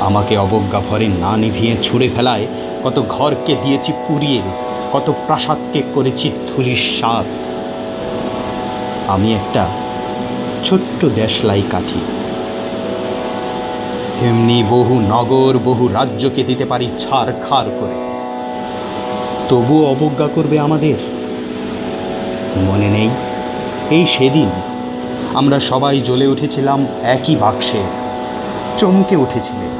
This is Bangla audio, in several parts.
আমাকে অবজ্ঞা ভরে না নিভিয়ে ছুঁড়ে ফেলায়। কত ঘরকে দিয়েছি পুড়িয়ে, কত প্রাসাদকে করেছি ধুলির স্বাদ। আমি একটা ছোট্ট দেশলাই কাঠি। এমনি বহু নগর, বহু রাজ্যকে দিতে পারি ছাড় খাড় করে। তবুও অবজ্ঞা করবে আমাদের? মনে নেই। এই সেদিন আমরা সবাই জ্বলে উঠেছিলাম একই বাক্সে। চমকে উঠেছিলে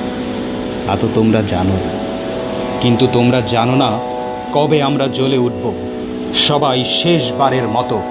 তা তো তোমরা জানো। কিন্তু তোমরা জানো না কবে আমরা জ্বলে উঠব। সবাই শেষবারের মতো